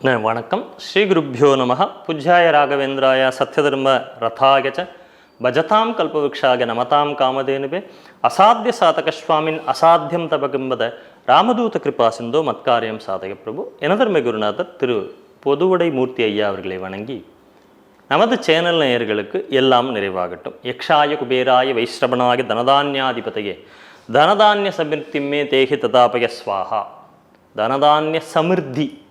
வணக்கம். ஸ்ரீ குருப்பியோ நம. புஜ்யாய ராகவேந்திராய சத்யதர்ம ரதாய ச. பஜதாம் கல்பவிக்ஷாக நமதாம் காமதேனுவே. அசாத்திய சாதக சுவாமின் அசாத்தியம் தபகிம்பத ராமதூத கிருபா சிந்தோ மத்காரியம் சாதக பிரபு எனதர்மை குருநாதர் திரு பொதுவுடை மூர்த்தி ஐயா அவர்களை வணங்கி நமது சேனல் நேயர்களுக்கு எல்லாம் நிறைவாகட்டும். யக்ஷாய குபேராய வைஷ்ரவணாய தனதான்யாதிபதையே. தனதான்ய சமிருத்திமே தேகி ததாபய ஸ்வாஹா. தனதான்ய சமிருத்தி.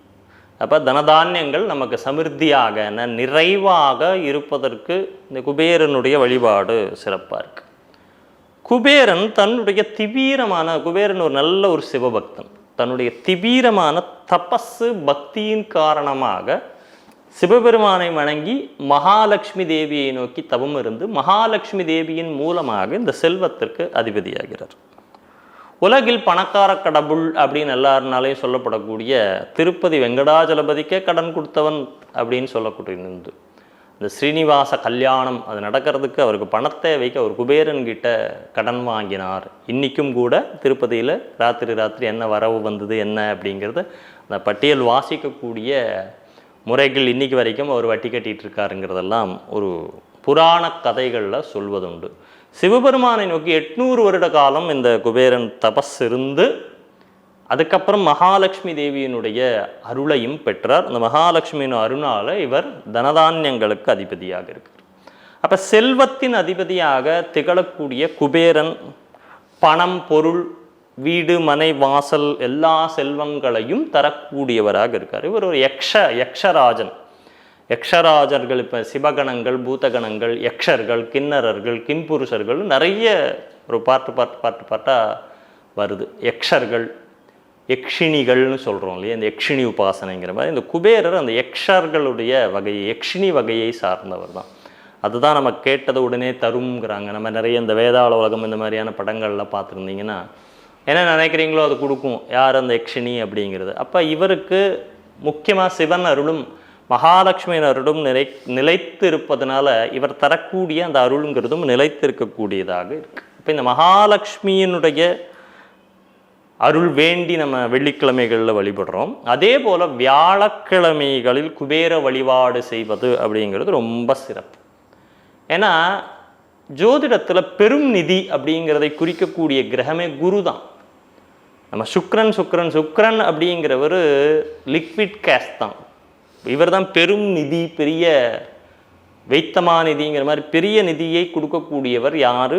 அப்போ தனதானியங்கள் நமக்கு சமிருத்தியாக ந- நிறைவாக இருப்பதற்கு இந்த குபேரனுடைய வழிபாடு சிறப்பாக இருக்கு. குபேரன் தன்னுடைய திபீரமான குபேரன் ஒரு நல்ல ஒரு சிவபக்தன். தன்னுடைய திபீரமான தபஸு பக்தியின் காரணமாக சிவபெருமானை வணங்கி மகாலட்சுமி தேவியை நோக்கி தவம் இருந்து மகாலட்சுமி தேவியின் மூலமாக இந்த செல்வத்திற்கு அதிபதியாகிறார். உலகில் பணக்கார கடவுள் அப்படின்னு எல்லாருனாலையும் சொல்லப்படக்கூடிய திருப்பதி வெங்கடாஜலபதிக்கே கடன் கொடுத்தவன் அப்படின்னு சொல்லக்கூடியிருந்து இந்த ஸ்ரீனிவாச கல்யாணம் அது நடக்கிறதுக்கு அவருக்கு பணத்தை வைக்க அவர் குபேரன் கிட்ட கடன் வாங்கினார். இன்றைக்கும் கூட திருப்பதியில் ராத்திரி ராத்திரி என்ன வரவு வந்தது என்ன அப்படிங்கிறத அந்த பட்டியல் வாசிக்கக்கூடிய முறைகள் இன்னைக்கு வரைக்கும் அவர் வட்டி கட்டிட்டு இருக்காருங்கிறதெல்லாம் ஒரு புராண கதைகளில் சொல்வதுண்டு. சிவபெருமானை நோக்கி எட்நூறு வருட காலம் இந்த குபேரன் தபஸ் இருந்து அதுக்கப்புறம் மகாலட்சுமி தேவியினுடைய அருளையும் பெற்றார். அந்த மகாலட்சுமியின் அருணால் இவர் தனதானியங்களுக்கு அதிபதியாக இருக்கிறார். அப்போ செல்வத்தின் அதிபதியாக திகழக்கூடிய குபேரன் பணம் பொருள் வீடு மனை வாசல் எல்லா செல்வங்களையும் தரக்கூடியவராக இருக்கார். இவர் ஒரு யக்ஷ யக்ஷராஜன். யக்ஷராஜர்கள் இப்போ சிவகணங்கள் பூதகணங்கள் யக்ஷர்கள் கிண்ணறர்கள் கிம்புருஷர்கள் நிறைய ஒரு பாட்டு பாட்டு பாட்டு பாட்டாக வருது. யக்ஷர்கள் யக்ஷினிகள்னு சொல்கிறோம் இல்லையா? இந்த யக்ஷினி உபாசனைங்கிற மாதிரி. இந்த குபேரர் அந்த யக்ஷர்களுடைய வகையை யக்ஷினி வகையை சார்ந்தவர் தான். அதுதான் நம்ம கேட்டது உடனே தருங்கிறாங்க நம்ம நிறைய இந்த வேதாள உலகம் இந்த மாதிரியான படங்கள்லாம் பார்த்துருந்தீங்கன்னா என்ன நினைக்கிறீங்களோ அது கொடுக்கும். யார் அந்த யக்ஷினி அப்படிங்கிறது. அப்போ இவருக்கு முக்கியமாக சிவன் அருளும் மகாலட்சுமியின் அருளும் நிலை நிலைத்து இருப்பதனால இவர் தரக்கூடிய அந்த அருளுங்கிறதும் நிலைத்து இருக்கக்கூடியதாக இருக்கு. இப்போ இந்த மகாலட்சுமியினுடைய அருள் வேண்டி நம்ம வெள்ளிக்கிழமைகளில் வழிபடுறோம். அதே போல் வியாழக்கிழமைகளில் குபேர வழிபாடு செய்வது அப்படிங்கிறது ரொம்ப சிறப்பு. ஏன்னா ஜோதிடத்தில் பெரும் நிதி அப்படிங்கிறதை குறிக்கக்கூடிய கிரகமே குரு தான். நம்ம சுக்ரன் சுக்ரன் சுக்ரன் அப்படிங்கிறவர் லிக்விட் கேஷ் தான். இவர் தான் பெரும் நிதி பெரிய வைத்தமா நிதிங்கிற மாதிரி பெரிய நிதியை கொடுக்கக்கூடியவர் யார்?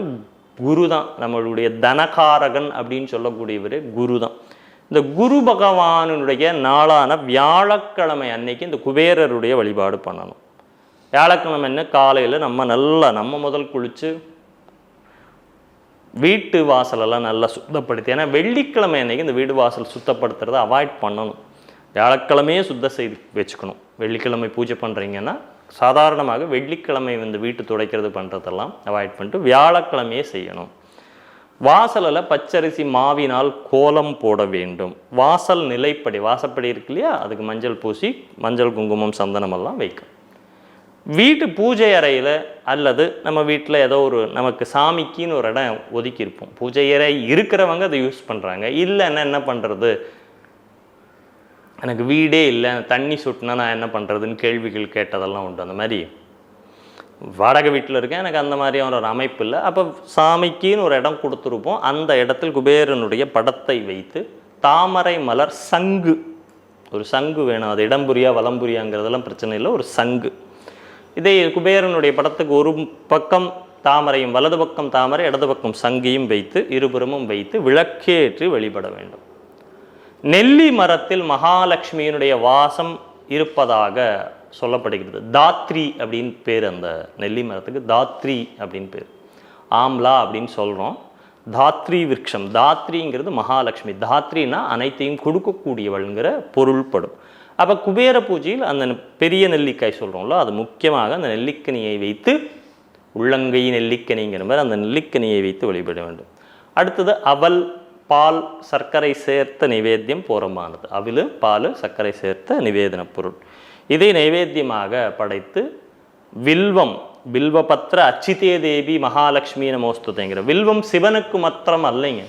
குரு தான் நம்மளுடைய தனகாரகன் அப்படின்னு சொல்லக்கூடியவர் குரு தான் இந்த குரு பகவானுடைய நாளான வியாழக்கிழமை அன்னைக்கு இந்த குபேரருடைய வழிபாடு பண்ணணும். வியாழக்கிழமை என்ன? காலையில் நம்ம நல்லா நம்ம முதல் குளித்து வீட்டு வாசலெல்லாம் நல்லா சுத்தப்படுத்தி ஏன்னா வெள்ளிக்கிழமை அன்னைக்கு இந்த வீடு வாசல் சுத்தப்படுத்துறதை அவாய்ட் பண்ணணும். வியாழக்கிழமையே சுத்தம் செய்து வச்சுக்கணும். வெள்ளிக்கிழமை பூஜை பண்ணுறீங்கன்னா சாதாரணமாக வெள்ளிக்கிழமை வந்து வீட்டு துடைக்கிறது பண்ணுறதெல்லாம் அவாய்ட் பண்ணிட்டு வியாழக்கிழமையே செய்யணும். வாசலில் பச்சரிசி மாவினால் கோலம் போட வேண்டும். வாசல் நிலைப்படி வாசப்படி இருக்கு இல்லையா? அதுக்கு மஞ்சள் பூசி மஞ்சள் குங்குமம் சந்தனமெல்லாம் வைக்கும் வீட்டு பூஜை அறையில் அல்லது நம்ம வீட்டில் ஏதோ ஒரு நமக்கு சாமிக்குன்னு ஒரு இடம் ஒதுக்கியிருப்போம். பூஜை அறை இருக்கிறவங்க அதை யூஸ் பண்ணுறாங்க இல்லைன்னா என்ன பண்ணுறது எனக்கு வீடே இல்லை தண்ணி சுட்டினா நான் என்ன பண்ணுறதுன்னு கேள்விகள் கேட்டதெல்லாம் உண்டு. அந்த மாதிரி வாடகை வீட்டில் இருக்கேன் எனக்கு அந்த மாதிரியான ஒரு அமைப்பு இல்லை. அப்போ சாமிக்குன்னு ஒரு இடம் கொடுத்துருப்போம். அந்த இடத்தில் குபேரனுடைய படத்தை வைத்து தாமரை மலர் சங்கு ஒரு சங்கு வேணும். அது இடம்புரியா வலம்புரியாங்கிறதெல்லாம் பிரச்சனை இல்லை ஒரு சங்கு. இதே குபேரனுடைய படத்துக்கு ஒரு பக்கம் தாமரையும் வலது பக்கம் தாமரை இடது பக்கம் சங்கியும் வைத்து இருபுறமும் வைத்து விளக்கேற்றி வழிபட வேண்டும். நெல்லி மரத்தில் மகாலட்சுமியினுடைய வாசம் இருப்பதாக சொல்லப்படுகிறது. தாத்ரி அப்படின்னு பேர் அந்த நெல்லி மரத்துக்கு. தாத்ரி அப்படின்னு பேர். ஆம்லா அப்படின்னு சொல்கிறோம் தாத்ரி விருட்சம். தாத்ரிங்கிறது மகாலட்சுமி. தாத்ரினா அனைத்தையும் கொடுக்கக்கூடியவள்ங்கிற பொருள்படும். அப்போ குபேர பூஜையில் அந்த பெரிய நெல்லிக்காய் சொல்கிறோம்ல அது முக்கியமாக அந்த நெல்லிக்கனியை வைத்து உள்ளங்கை நெல்லிக்கனிங்கிற மாதிரி அந்த நெல்லிக்கனியை வைத்து வழிபட வேண்டும். அடுத்தது அவல் பால் சர்க்கரை சேர்த்த நிவேத்தியம் பூரமானது. அவிலு பால் சர்க்கரை சேர்த்த நிவேதன பொருள். இதை நைவேத்தியமாக படைத்து வில்வம் வில்வபத்திர அச்சிதே தேவி மகாலட்சுமி நமோஸ்துதைங்கிற வில்வம் சிவனுக்கு மாத்திரம் அல்லைங்க.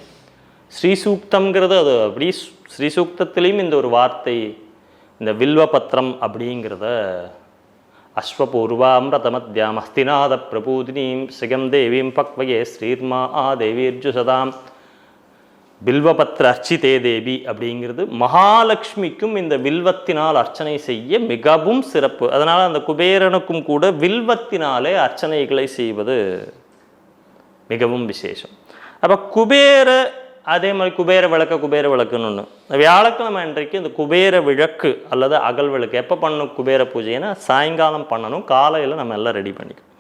ஸ்ரீசூக்தங்கிறது அது அப்படி ஸ்ரீசூக்தத்திலையும் இந்த ஒரு வார்த்தை இந்த வில்வபத்திரம் அப்படிங்கிறத அஸ்வபூர்வாமிரதமத்யாம் அஸ்திநாத பிரபூதினீம் சிகம் தேவீம் பக்வயே ஸ்ரீர்மா ஆ தேவீர்ஜுசதாம் பில்வபத்ர அர்ச்சிதே தேவி அப்படிங்கிறது மகாலட்சுமிக்கும் இந்த வில்வத்தினால் அர்ச்சனை செய்ய மிகவும் சிறப்பு. அதனால் அந்த குபேரனுக்கும் கூட வில்வத்தினாலே அர்ச்சனைகளை செய்வது மிகவும் விசேஷம். அப்போ குபேர அதே மாதிரி குபேர விளக்க குபேர விளக்குன்னு ஒன்று வியாழக்கிழமை அன்றைக்கு இந்த குபேர விளக்கு அல்லது அகல் விளக்கு எப்போ பண்ணணும் குபேர பூஜைன்னா சாயங்காலம் பண்ணணும். காலையில் நம்ம எல்லாம் ரெடி பண்ணிக்கணும்.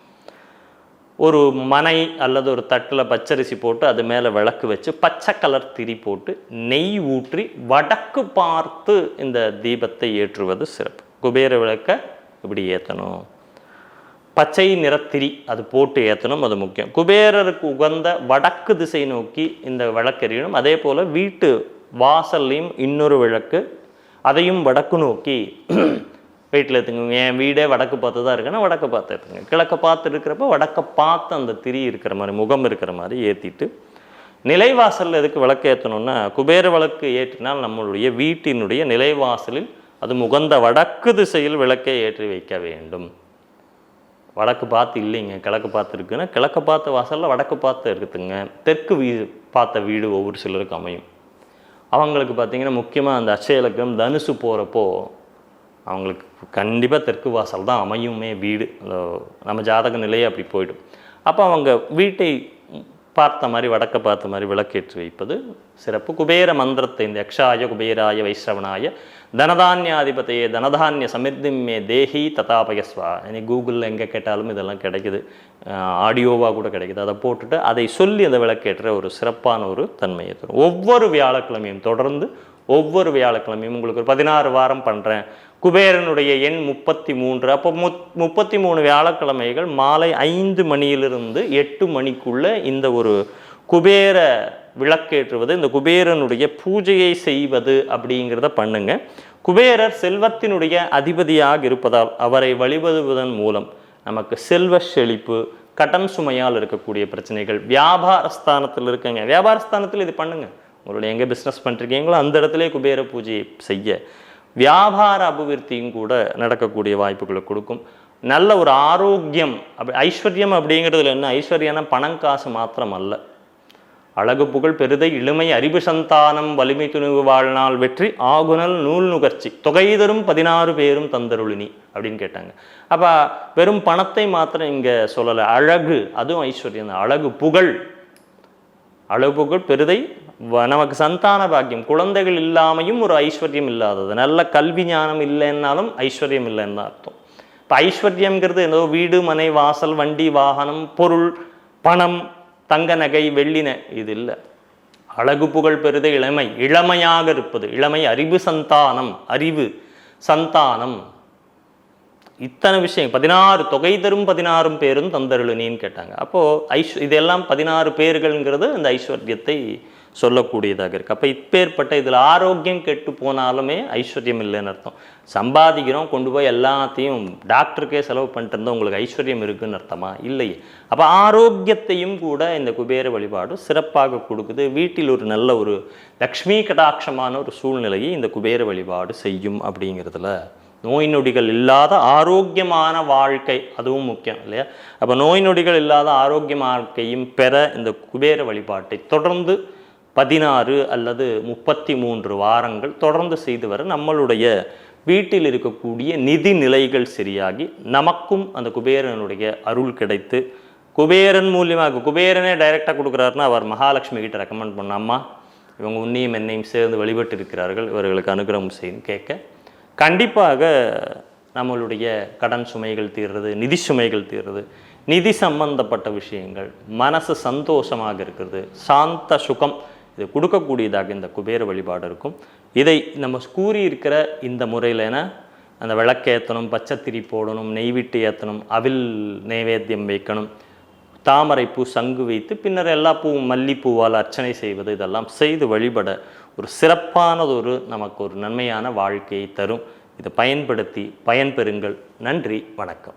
ஒரு மனை அல்லது ஒரு தட்டில் பச்சரிசி போட்டு அது மேலே விளக்கு வச்சு பச்சை கலர் திரி போட்டு நெய் ஊற்றி வடக்கு பார்த்து இந்த தீபத்தை ஏற்றுவது சிறப்பு. குபேர விளக்கை இப்படி ஏற்றணும் பச்சை நிறத்திரி அது போட்டு ஏற்றணும் அது முக்கியம். குபேரருக்கு உகந்த வடக்கு திசை நோக்கி இந்த விளக்கெறியணும். அதே போல் வீட்டு வாசல்லையும் இன்னொரு விளக்கு அதையும் வடக்கு நோக்கி வீட்டில் எடுத்துக்கோங்க என் வீடே வடக்கு பார்த்து தான் இருக்குன்னா வடக்கு பார்த்து எடுத்துங்க கிழக்க பார்த்து இருக்கிறப்ப வடக்க பார்த்து அந்த திரி இருக்கிற மாதிரி முகம் இருக்கிற மாதிரி ஏற்றிட்டு நிலைவாசலில் எதுக்கு விளக்கு ஏற்றணும்னா குபேர விளக்கு ஏற்றினால் நம்மளுடைய வீட்டினுடைய நிலைவாசலில் அது முகந்த வடக்கு திசையில் விளக்கை ஏற்றி வைக்க வேண்டும். வடக்கு பார்த்து இல்லைங்க. கிழக்கு பார்த்து இருக்குன்னா கிழக்கு பார்த்த வாசலில் வடக்கு பார்த்து இருக்குதுங்க. தெற்கு வீ பார்த்த வீடு ஒவ்வொரு சிலருக்கு அமையும். அவங்களுக்கு பார்த்திங்கன்னா முக்கியமாக அந்த அச்சயலக்கம் தனுசு போகிறப்போ அவங்களுக்கு கண்டிப்பாக தெற்கு வாசல் தான் அமையுமே வீடு. நம்ம ஜாதக நிலையே அப்படி போயிடும். அப்போ அவங்க வீட்டை பார்த்த மாதிரி வடக்க பார்த்த மாதிரி விளக்கேற்றி வைப்பது சிறப்பு. குபேர மந்திரத்தை இந்த யக்ஷாய குபேராய வைஷ்ரவனாய தனதான்யாதிபதையே தனதான்ய சமிர்திம்மே தேஹி ததாபயஸ்வா. இனி கூகுளில் எங்கே கேட்டாலும் இதெல்லாம் கிடைக்குது. ஆடியோவாக கூட கிடைக்குது. அதை போட்டுட்டு அதை சொல்லி அந்த விளக்கேற்ற ஒரு சிறப்பான ஒரு தன்மையை தரும். ஒவ்வொரு வியாழக்கிழமையும் தொடர்ந்து ஒவ்வொரு வியாழக்கிழமையும் உங்களுக்கு ஒரு பதினாறு வாரம் பண்ணுறேன் குபேரனுடைய எண் முப்பத்தி மூன்று அப்போ முத் முப்பத்தி மூணு வியாழக்கிழமைகள் மாலை ஐந்து மணியிலிருந்து எட்டு மணிக்குள்ளே இந்த ஒரு குபேர விளக்கேற்றுவது இந்த குபேரனுடைய பூஜையை செய்வது அப்படிங்கிறத பண்ணுங்க. குபேரர் செல்வத்தினுடைய அதிபதியாக இருப்பதால் அவரை வழிபடுவதன் மூலம் நமக்கு செல்வ செழிப்பு கடன் சுமையால் இருக்கக்கூடிய பிரச்சனைகள் வியாபாரஸ்தானத்தில் இருக்குங்க. வியாபாரஸ்தானத்தில் இது பண்ணுங்க. உங்களுடைய எங்கே பிஸ்னஸ் பண்ணிருக்கீங்களோ அந்த இடத்துல குபேர பூஜையை செய்ய. வியாபார அபிவிருத்தியும் கூட நடக்கக்கூடிய வாய்ப்புகளை கொடுக்கும். நல்ல ஒரு ஆரோக்கியம் அப்படி ஐஸ்வர்யம் அப்படிங்கிறதுல என்ன? ஐஸ்வர்யம்னா பணம் காசு மாத்திரம் அல்ல அழகு புகழ் பெருதை இளமை அறிவு சந்தானம் வலிமை துணிவு வாழ்நாள் வெற்றி ஆகுனல் நூல் நுகர்ச்சி. தொகை தரும் பதினாறு பேரும் தந்தருளினி அப்படின்னு கேட்டாங்க. அப்போ வெறும் பணத்தை மாத்திரம் இங்கே சொல்லலை. அழகு அதுவும் ஐஸ்வர்யம் தான். அழகு புகழ். அழகு புகழ் பெருதை வ- நமக்கு சந்தான பாக்கியம். குழந்தைகள் இல்லாமையும் ஒரு ஐஸ்வர்யம் இல்லாதது. நல்ல கல்வி ஞானம் இல்லைன்னாலும் ஐஸ்வர்யம் இல்லைன்னு அர்த்தம். இப்போ ஐஸ்வர்யம்ங்கிறது ஏதோ வீடு மனை வாசல் வண்டி வாகனம் பொருள் பணம் தங்க நகை வெள்ளின இது இல்லை. அழகு புகழ் பெறுத இளமை. இளமையாக இருப்பது. இளமை அறிவு சந்தானம். அறிவு சந்தானம். இத்தனை விஷயம் பதினாறு தொகை தரும் பதினாறும் பேரும் தந்தருளினின்னு கேட்டாங்க. அப்போது ஐஸ் இதெல்லாம் பதினாறு பேர்கள்ங்கிறது இந்த ஐஸ்வர்யத்தை சொல்லக்கூடியதாக இருக்குது அப்போ இப்பேற்பட்ட இதில் ஆரோக்கியம் கெட்டு போனாலுமே ஐஸ்வர்யம் இல்லைன்னு அர்த்தம். சம்பாதிக்கிறோம் கொண்டு போய் எல்லாத்தையும் டாக்டருக்கே செலவு பண்ணிட்டு இருந்தால் உங்களுக்கு ஐஸ்வர்யம் இருக்குன்னு அர்த்தமா? இல்லையே. அப்போ ஆரோக்கியத்தையும் கூட இந்த குபேர வழிபாடு சிறப்பாக கொடுக்குது. வீட்டில் ஒரு நல்ல ஒரு லக்ஷ்மி கடாட்சமான ஒரு சூழ்நிலையை இந்த குபேர வழிபாடு செய்யும் அப்படிங்கிறதுல நோய் நொடிகள் இல்லாத ஆரோக்கியமான வாழ்க்கை அதுவும் முக்கியம் இல்லையா? அப்போ நோய் நொடிகள் இல்லாத ஆரோக்கியமான வாழ்க்கையும் பெற இந்த குபேர வழிபாட்டை தொடர்ந்து பதினாறு அல்லது முப்பத்தி மூன்று வாரங்கள் தொடர்ந்து செய்து வர நம்மளுடைய வீட்டில் இருக்கக்கூடிய நிதி நிலைகள் சரியாகி நமக்கும் அந்த குபேரனுடைய அருள் கிடைத்து குபேரன் மூலியமாக குபேரனே டைரெக்டாக கொடுக்குறாருன்னா அவர் மகாலட்சுமி கிட்ட ரெக்கமெண்ட் பண்ணாமா இவங்க உன்னையும் என்னையும் சேர்ந்து வழிபட்டு இருக்கிறார்கள் இவர்களுக்கு அனுகிரகம் செய்யும் கேட்க கண்டிப்பாக நம்மளுடைய கடன் சுமைகள் தீர்றது நிதி சுமைகள் தீர்றது நிதி சம்பந்தப்பட்ட விஷயங்கள் மனசு சந்தோஷமாக இருக்கிறது சாந்த சுகம் இது கொடுக்கக்கூடியதாக இந்த குபேர வழிபாடு இருக்கும். இதை நம்ம கூறியிருக்கிற இந்த முறையில் என அந்த விளக்கேற்றணும் பச்சைத்திரி போடணும் நெய்விட்டு ஏற்றணும் அவில் நைவேத்தியம் வைக்கணும் தாமரைப்பூ சங்கு வைத்து பின்னர் எல்லா பூவும் மல்லிப்பூவால் அர்ச்சனை செய்வது இதெல்லாம் செய்து வழிபட ஒரு சிறப்பானதொரு நமக்கு ஒரு நன்மையான வாழ்க்கையை தரும். இதை பயன்படுத்தி பயன்பெறுங்கள் நன்றி வணக்கம்.